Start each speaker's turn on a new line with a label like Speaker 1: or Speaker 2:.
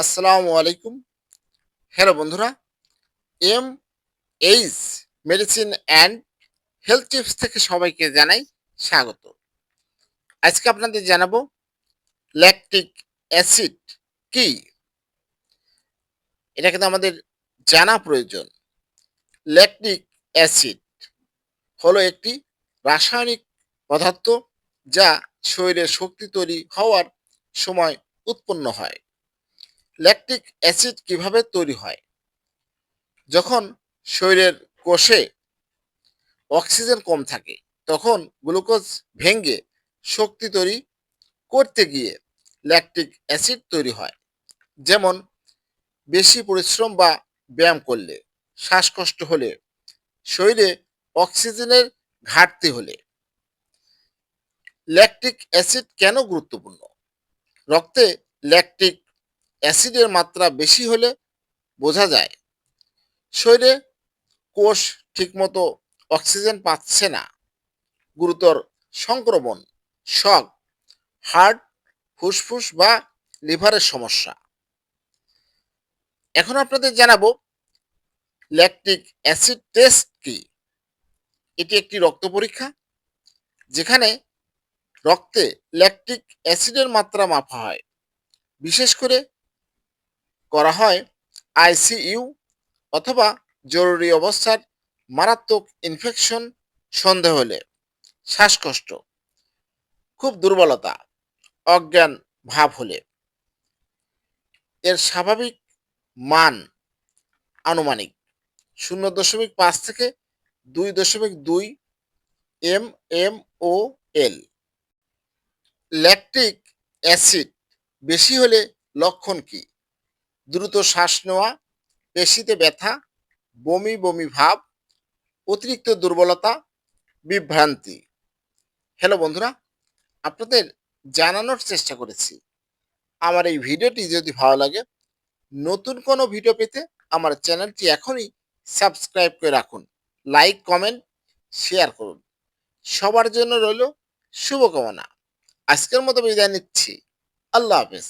Speaker 1: আসসালামু আলাইকুম। হ্যালো বন্ধুরা, M H medicine and health tips থেকে সবাইকে জানাই স্বাগত। আজকে আপনাদের জানাব, ল্যাকটিক অ্যাসিড কি? এটা কিন্তু আমাদের জানা প্রয়োজন। ল্যাকটিক অ্যাসিড হলো একটি রাসায়নিক পদার্থ যা শরীরে শক্তি তৈরি হওয়ার সময় উৎপন্ন হয়। ল্যাকটিক অ্যাসিড কীভাবে তৈরি হয়? যখন শরীরের কোষে অক্সিজেন কম থাকে, তখন গ্লুকোজ ভেঙে শক্তি তৈরি করতে গিয়ে ল্যাকটিক অ্যাসিড তৈরি হয়। যেমন, বেশি পরিশ্রম বা ব্যায়াম করলে, শ্বাসকষ্ট হলে, শরীরে অক্সিজেনের ঘাটতি হলে। ল্যাকটিক অ্যাসিড কেন গুরুত্বপূর্ণ? রক্তে ল্যাকটিক অ্যাসিডের মাত্রা বেশি হলে বোঝা যায়, শরীরে কোষ ঠিকমতো অক্সিজেন পাচ্ছে না, গুরুতর সংক্রমণ, শক, হার্ট, ফুসফুস বা লিভারের সমস্যা। এখন আপনাদের জানাব, ল্যাকটিক অ্যাসিড টেস্ট কি? এটি একটি রক্ত পরীক্ষা, যেখানে রক্তে ল্যাকটিক অ্যাসিডের মাত্রা মাপা হয়। বিশেষ করে করা হয় আইসিইউ অথবা জরুরি অবস্থার মারাত্মক ইনফেকশন সন্দেহ হলে। শ্বাসকষ্ট, খুব দুর্বলতা, অজ্ঞান ভাব হলে। এর স্বাভাবিক মান আনুমানিক শূন্য দশমিক পাঁচ থেকে দুই দশমিক দুই M M O L lactic acid বেশি হলে লক্ষণ কি? দ্রুত শ্বাস নেওয়া, পেশিতে ব্যথা, বমি বমি ভাব, অতিরিক্ত দুর্বলতা, বিভ্রান্তি। হ্যালো বন্ধুরা, আপনাদের জানানোর চেষ্টা করেছি। আমার এই ভিডিওটি যদি ভালো লাগে, নতুন কোনো ভিডিও পেতে আমার চ্যানেলটি এখনই সাবস্ক্রাইব করে রাখুন। লাইক কমেন্ট শেয়ার করুন। সবার জন্য রইল শুভকামনা। আজকের মতো বিদায় নিচ্ছি। আল্লাহ হাফেজ।